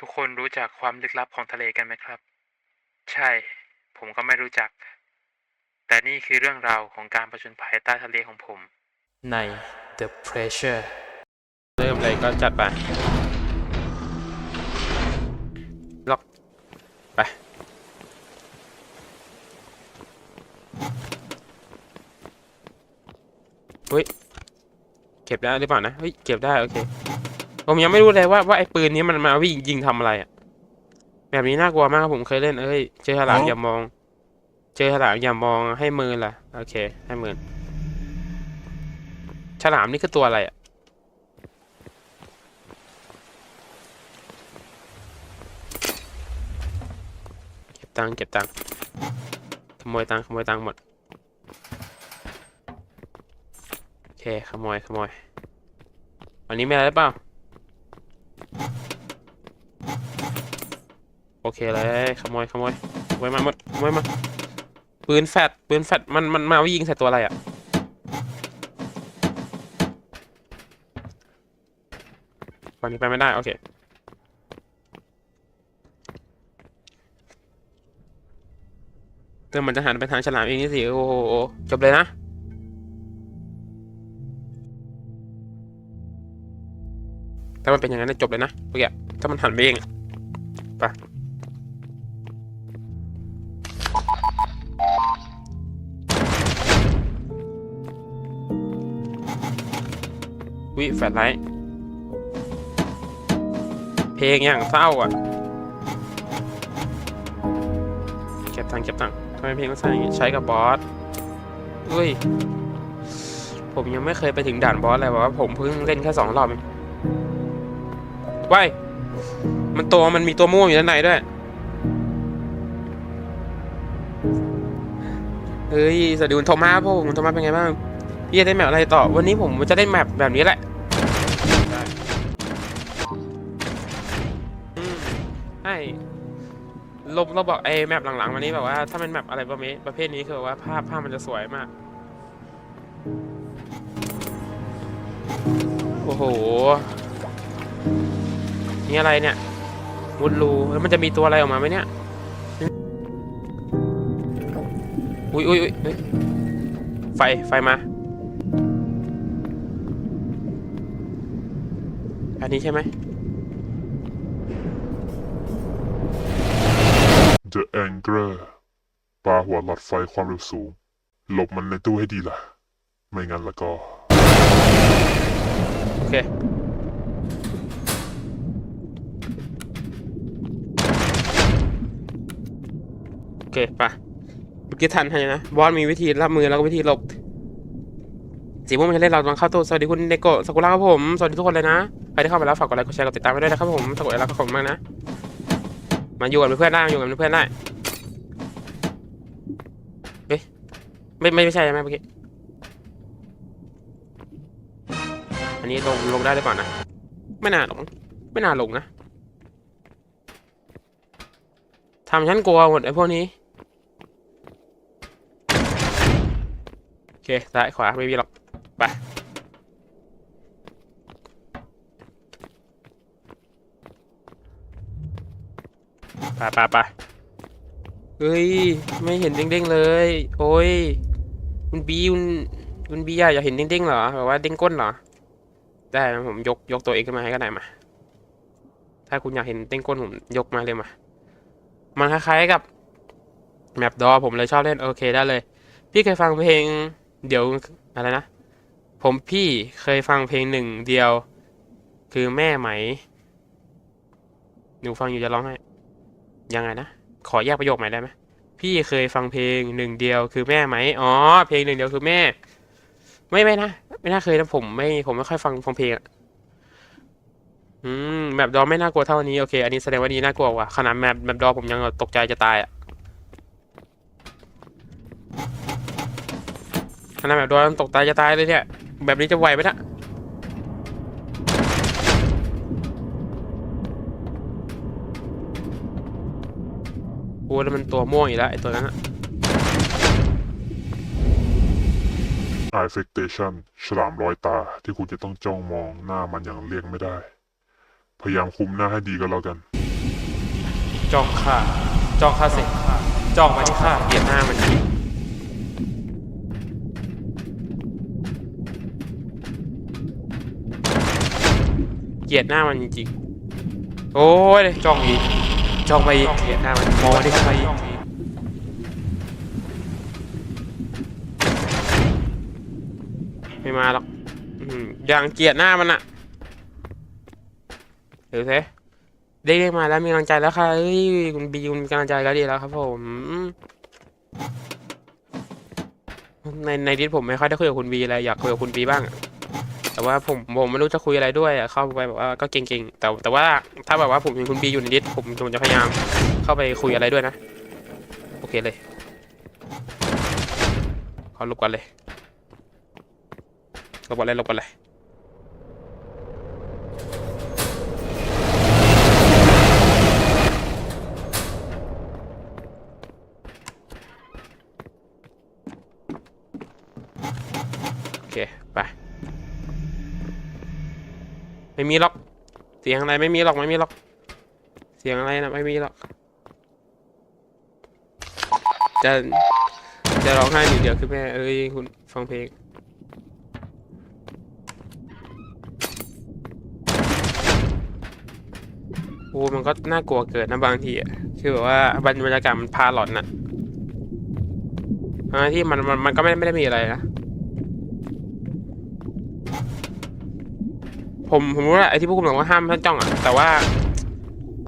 ทุกคนรู้จักความลึกลับของทะเลกันไหมครับ ใช่ ผมก็ไม่รู้จัก แต่นี่คือเรื่องราวของการประชนภัยใต้ทะเลของผม ใน The Pressure เริ่มเลยก็จัดไป ล็อก ไป เฮ้ย เก็บได้หรือเปล่านะ เฮ้ย เก็บได้ โอเค ผมยังไม่รู้เลยว่าว่าไอ้ปืนนี้มันมาวิ่งยิงทำอะไรอะแบบนี้น่ากลัวมากครับผมเคยเล่นเอ้ยเจอฉลามอย่ามอง เจอฉลามอย่ามองให้มือล่ะโอเค ให้มือฉลามนี่คือตัวอะไรอะเก็บตังค์เก็บตังค์ขโมยตังค์ขโมยตังค์หมดโอเคขโมยขโมยวันนี้มีอะไรหรือเปล่า โอเคเลยขโมยขโมยขโมยมาหมดขโมยมาปืนแฟดปืนแฟดมันมันมาวิ่งใส่ตัวอะไรอะฝั่งนี้ไปไม่ได้ โอเคเติมมันจะหันไปทางฉลามเองนี่สิ โอ้โหจบเลยนะถ้ามันเป็นอย่างนั้นจบเลยนะเมื่อกี้ถ้ามันหันไปเองไป วิแฟลชไลท์เพลงอย่างเศร้าอะ เก็บตังค์เก็บตังค์ทำไมเพลงมันสั้นอย่างงี้ใช้กับบอสเฮ้ย ผมยังไม่เคยไปถึงด่านบอสเลยว่าผมเพิ่งเล่นแค่สองรอบเองว้ายมันตัวมันมีตัวม่วงอยู่ด้านในด้วย เฮ้ยสวัสดีคุณโทมัสพ่อผมคุณโทมัสเป็นไงบ้าง พี่จะได้แมปอะไรต่อ วันนี้ผมจะได้แมปแบบนี้แหละได้อืมใช่ลบเราบอกไอ้แมปหลังๆวันนี้แบบว่าถ้าเป็นแมปอะไรประเภทประเภทนี้คือว่าภาพภาพมันจะสวยมาก โอ้โห นี่อะไรเนี่ยมุดรูแล้วมันจะมีตัวอะไรออกมาไหมเนี่ย อุ้ยอุ้ยอุ้ยเฮ้ยไฟ ไฟมา อันนี้ใช่ไหม The Angler ปลาหัวหลอดไฟความเร็วสูง หลบมันในตู้ให้ดีล่ะ ไม่งั้นแล้วก็ โอเค โอเค ไปะเมื่อกี้ทันให้นะ บอสมีวิธีรับมือแล้วก็วิธีหลบ สีม่วงมันจะเล่นเราตอนเข้าตู้สวัสดีคุณเนโกะสกุลาครับผม สวัสดีทุกคนเลยนะใครที่เข้ามาแล้วฝากกดไลค์กดแชร์กดติดตามไว้ด้วยนะครับผมสกุลแล้วก็ขอบคุณมากนะ มาอยู่กับเพื่อนได้มาอยู่กับเพื่อนได้เอ๊ะไม่ไม่ไม่ใช่ใช่ไหมเมื่อกี้ อันนี้ลงลงได้หรือเปล่านะ ไม่น่าลง ไม่น่าลงนะทำฉันกลัวหมดไอ้พวกนี้โอเคซ้ายขวาไม่มีหรอก ไป ไปไปไปเฮ้ย ไม่เห็นเด้งๆเลย โอ้ย คุณบีคุณคุณบีอยากเห็นเด้งๆเหรอแบบว่าเด้งก้นเหรอ ได้ผมยกยกตัวเองขึ้นมาให้ก็ได้มา ถ้าคุณอยากเห็นเต้นก้นผมยกมาเลยมา มันคล้ายๆกับแมปดอผมเลยชอบเล่นโอเคได้เลย พี่เคยฟังเพลงเดี๋ยวอะไรนะ ผมพี่เคยฟังเพลงหนึ่งเดียว คือแม่ไหม หนูฟังอยู่จะร้องไห้ยังไงนะ ขอแยกประโยคใหม่ได้ไหมพี่เคยฟังเพลงหนึ่งเดียวคือแม่ไหมอ๋อ เพลงหนึ่งเดียวคือแม่ ไม่ไม่นะไม่น่าเคยนะผมไม่ผมไม่ค่อยฟังฟังเพลงอะอืมแมปดอไม่น่ากลัวเท่านี้โอเค อันนี้แสดงว่านี้น่ากลัวว่ะขนาดแมปแมปดอผมยังตกใจจะตายอะขนาดแมปดอยังตกใจจะตายเลยเนี่ย แบบนี้จะไหวไหมนะโอ้แล้วมันตัวม่วงอีกแล้วไอ้ตัวนั้นอะ Affectation ฉลามรอยตาที่คุณจะต้องจ้องมองหน้ามันอย่างเลี่ยงไม่ได้ พยายามคุมหน้าให้ดีก็แล้วกัน จ้องข้าจ้องข้าสิจ้องมาที่ข้าเกลียดหน้ามันจริง เกลียดหน้ามันจริงๆ โอ้ยจ้องอีกจ้องมาอีกเกลียดหน้ามันมองมาที่ข้าอีกไม่มาหรอกอืมอย่างเกลียดหน้ามันอะเดี๋ยวเซเรียกมาแล้วมีกำลังใจแล้วค่ะเอ้ยคุณบีคุณมีกำลังใจแล้วดีแล้วครับผมในในดิสผมไม่ค่อยได้คุยกับคุณบีเลยอยากคุยกับคุณบีบ้างอะ แต่ว่าผมผมไม่รู้จะคุยอะไรด้วยอะเข้าไปแบบว่าก็เก่งๆแต่แต่ว่าถ้าแบบว่าผมเห็นคุณบีอยู่ในดิสผมผมจะพยายามเข้าไปคุยอะไรด้วยนะ โอเคเลยขอลบก่อนเลยลบก่อนเลยลบก่อนเลยโอเค ไป ไม่มีหรอก เสียงอะไรไม่มีหรอกไม่มีหรอก เสียงอะไรนะไม่มีหรอก จะจะร้องไห้อยู่เดียวคือแม่เอ้ยคุณฟังเพลงโอ้มันก็น่ากลัวเกินนะบางทีอะคือแบบว่าบรรยากาศมันพาหลอนน่ะทั้งที่มันมันมันก็ไม่ไม่ได้มีอะไรนะ ผมผมรู้แหละไอ้ที่พวกคุณบอกว่าห้ามท่านจ้องอะแต่ว่า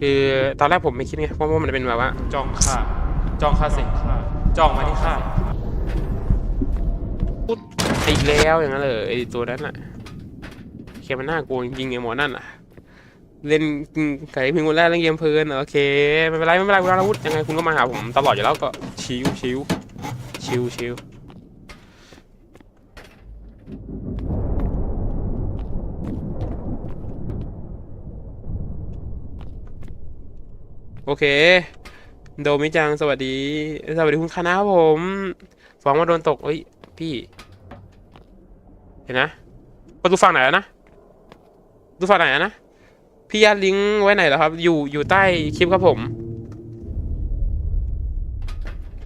คือตอนแรกผมไม่คิดไงเพราะว่ามันเป็นแบบว่าจ้องข้าจ้องข้าสิจ้องมาที่ข้าพูดอีกแล้วอย่างนั้นเลยไอ้ตัวนั้นอะเคมันน่ากลัวจริงๆไอ้หมอนั่นอะเล่นไก่พิงคนแรกเล่นเกมเพลินโอเคไม่เป็นไรไม่เป็นไรคุณอาวุธยังไงคุณก็มาหาผมตลอดอยู่แล้วก็ชิวชิวชิวชิว โอเค โดมิจังสวัสดี สวัสดีคุณคณะครับผมฟ้องว่าโดนตกเอ้ย พี่ เห็นนะประตูฝั่งไหนอะนะประตูฝั่งไหนนะ พี่ยัดลิงก์ไว้ไหนแล้วครับ อยู่อยู่ใต้คลิปครับผม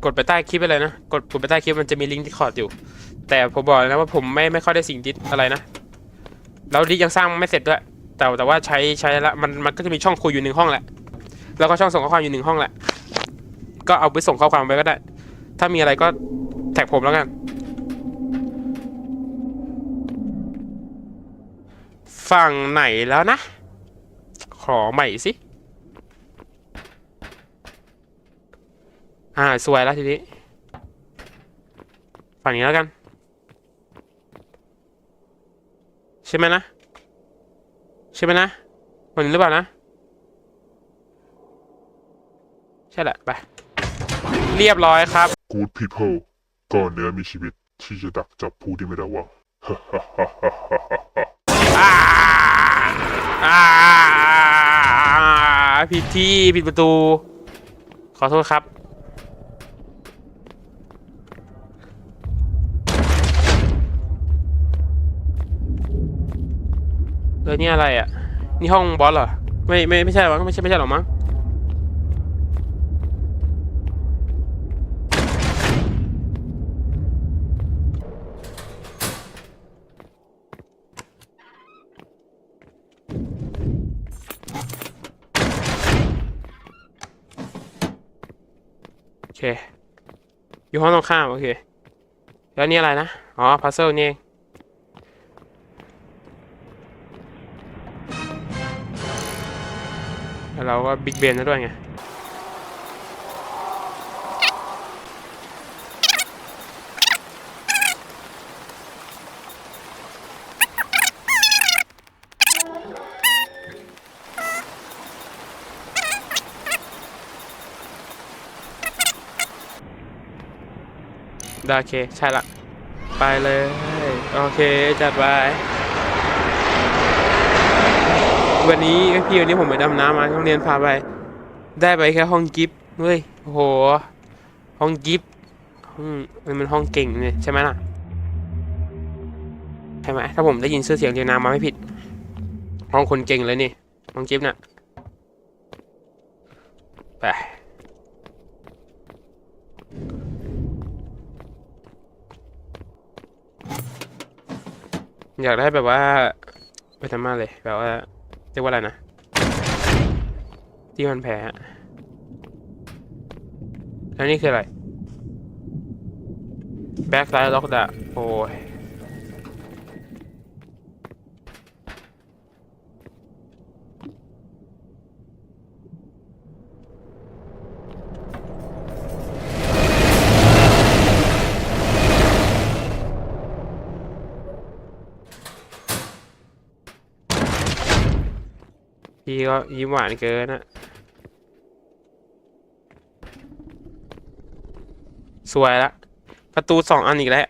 กดไปใต้คลิปไปเลยนะ กดกดไปใต้คลิปมันจะมีลิงก์ที่คอร์ดอยู่ แต่ผมบอกเลยนะว่าผมไม่ไม่ค่อยได้สิ่งดิสอะไรนะ แล้วดิสยังสร้างไม่เสร็จด้วย แต่แต่ว่าใช้ใช้ละมันมันก็จะมีช่องคุยอยู่หนึ่งห้องแหละ แล้วก็ช่องส่งข้อความอยู่หนึ่งห้องแหละ ก็เอาไปส่งข้อความไปก็ได้ ถ้ามีอะไรก็แท็กผมแล้วกัน ฝั่งไหนแล้วนะ ขอใหม่สิ อ่า สวยแล้วทีนี้ ฝั่งนี้แล้วกัน ใช่ไหมนะ ใช่ไหมนะฝั่งนี้หรือเปล่านะ ใช่แหละไป เรียบร้อยครับ Good people ก็เนื้อมีชีวิตที่จะดักจับผู้ที่ไม่ระวัง อ่าอ่าผิดที่ผิดประตู ขอโทษครับแล้วนี่อะไรอะ นี่ห้องบอสเหรอ ไม่ไม่ไม่ใช่หรอไม่ใช่ไม่ใช่หรอมั้ง เค อยู่ห้องตรงข้ามโอเค แล้วนี่อะไรนะ อ๋อ พัซเซิลนี่เองแล้วเราก็บิ๊กเบนแล้วด้วยไง โอเค ใช่ละ ไปเลย โอเค จัดไปวันนี้พี่วันนี้ผมไปดำน้ำมาโรงเรียนพาไป ได้ไปแค่ห้องกิฟต์เฮ้ยโอ้โห ห้องกิฟต์ห้องมันเป็นห้องเก่งเลยใช่ไหมล่ะใช่ไหมถ้าผมได้ยินชื่อเสียงเรียงนามมาไม่ผิด ห้องคนเก่งเลยนี่ห้องกิฟต์น่ะไป อยากได้แบบว่าไปทำมาเลยแบบว่าเรียกว่าอะไรนะ ที่มันแพ้แล้วนี่คืออะไร แบ็คไซด์ล็อกดะโอ้ย พี่ก็ยิ้มหวานเกินอะสวยละ ประตูสองอันอีกแล้ว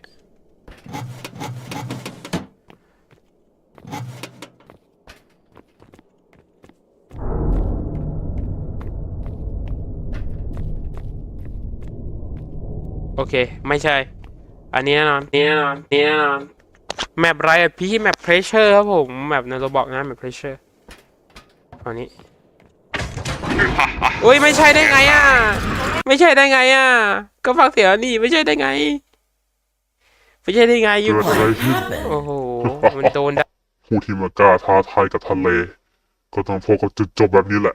โอเค ไม่ใช่ อันนี้แน่นอน นี่แน่นอน นี่แน่นอน แมปไรอะพี่ แมปเพรสเชอร์ครับผม แมปในโรบอกนะ แมปเพรสเชอร์ ตอนนี้อุ้ยไม่ใช่ได้ไงอะ ไม่ใช่ได้ไงอะ ก็ฟังเสียงแล้วนี่ไม่ใช่ได้ไง ไม่ใช่ได้ไงอยู่เกิดอะไรขึ้นโอ้โหมันโดนด่าผู้ที่มากล้าท้าทายกับทะเล ก็ต้องพบกับจุดจบแบบนี้แหละ